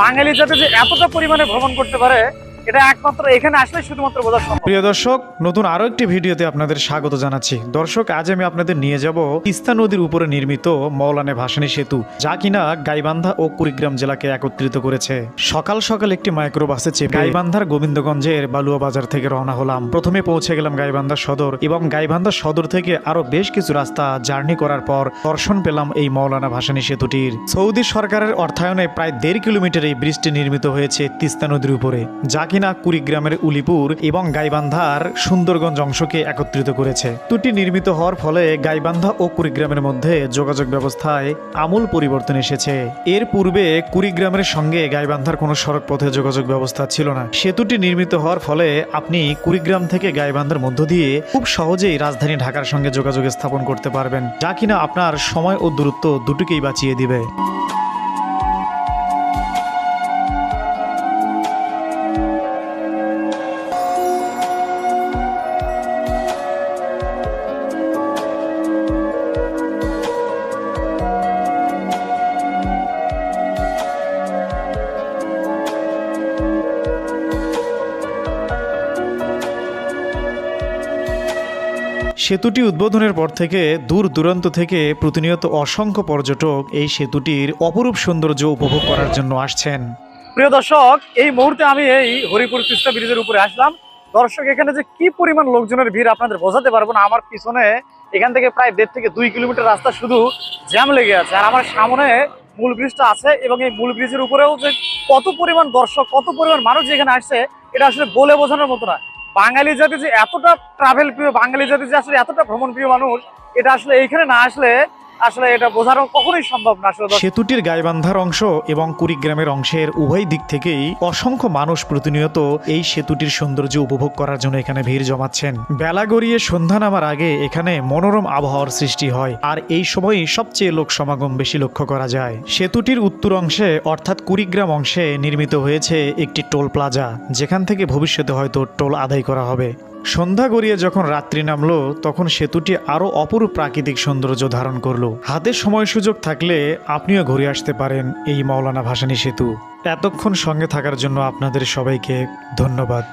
বাঙালি যাতে যে এতটা পরিমাণে ভ্রমণ করতে পারে গাইবান্ধার গোবিন্দগঞ্জের বালুয়া বাজার থেকে রওনা হলাম। প্রথমে পৌঁছে গেলাম গাইবান্ধা সদর এবং গাইবান্ধা সদর থেকে আরও বেশ কিছু রাস্তা জার্নি করার পর দর্শন পেলাম এই মৌলানা ভাসানী সেতুটির। সৌদি সরকারের অর্থায়নে প্রায় দেড় কিলোমিটার এই ব্রিজটি নির্মিত হয়েছে তিস্তা নদীর উপরে, যা কিনা কুড়িগ্রামের উলিপুর এবং গাইবান্ধার সুন্দরগঞ্জ অংশকে একত্রিত করেছে। দুটি নির্মিত হওয়ার ফলে গাইবান্ধা ও কুড়িগ্রামের মধ্যে যোগাযোগ ব্যবস্থায় আমূল পরিবর্তন এসেছে। এর পূর্বে কুড়িগ্রামের সঙ্গে গাইবান্ধার কোনো সড়ক পথে যোগাযোগ ব্যবস্থা ছিল না। সেতুটি নির্মিত হওয়ার ফলে আপনি কুড়িগ্রাম থেকে গাইবান্ধার মধ্য দিয়ে খুব সহজেই রাজধানী ঢাকার সঙ্গে যোগাযোগ স্থাপন করতে পারবেন, যা কিনা আপনার সময় ও দূরত্ব দুটোকেই বাঁচিয়ে দিবে। সেতুটি উদ্বোধনের পর থেকে দূর দূরান্ত থেকে প্রতিনিয়ত অসংখ্য পর্যটক এই সেতুটির অপরূপ সৌন্দর্য উপভোগ করার জন্য আসছেন। প্রিয় দর্শক, এই মুহূর্তে আমি এই হরিপুর তিস্তা ব্রিজের উপরে আসলাম। দর্শক, এখানে যে কি পরিমাণ লোকজনের ভিড় আপনাদের বোঝাতে পারব না। আমার পিছনে এখান থেকে প্রায় দেড় থেকে দুই কিলোমিটার রাস্তা শুধু জ্যাম লেগে আছে। আর আমার সামনে মূল ব্রিজটা আছে এবং এই মূল ব্রিজের উপরেও যে কত পরিমাণ দর্শক, কত পরিমাণ মানুষ যেখানে আসছে, এটা আসলে বলে বোঝানোর মতো না। বাঙালি জাতি যে এতটা ট্রাভেল প্রিয়, বাঙালি জাতি যে আসলে এতটা ভ্রমণ প্রিয় মানুষ, এটা আসলে এইখানে না আসলে আসলে এটা বোঝানো কখনোই সম্ভব না আসলে সেতুটির গাইবান্ধার অংশ এবং কুড়িগ্রামের অংশের উভয় দিক থেকেই অসংখ্য মানুষ প্রতিনিয়ত এই সেতুটির সৌন্দর্য উপভোগ করার জন্য এখানে ভিড় জমাচ্ছেন। বেলা গড়িয়ে সন্ধ্যা নামার আগে এখানে মনোরম আবহাওয়ার সৃষ্টি হয়, আর এই সময়ই সবচেয়ে লোক সমাগম বেশি লক্ষ্য করা যায়। সেতুটির উত্তর অংশে, অর্থাৎ কুড়িগ্রাম অংশে, নির্মিত হয়েছে একটি টোল প্লাজা, যেখান থেকে ভবিষ্যতে হয়তো টোল আদায় করা হবে। সন্ধ্যা গড়িয়ে যখন রাত্রি নামলো, তখন সেতুটি আরও অপরূপ প্রাকৃতিক সৌন্দর্য ধারণ করল। হাতে সময় সুযোগ থাকলে আপনিও ঘুরে আসতে পারেন এই মাওলানা ভাসানী সেতু। এতক্ষণ সঙ্গে থাকার জন্য আপনাদের সবাইকে ধন্যবাদ।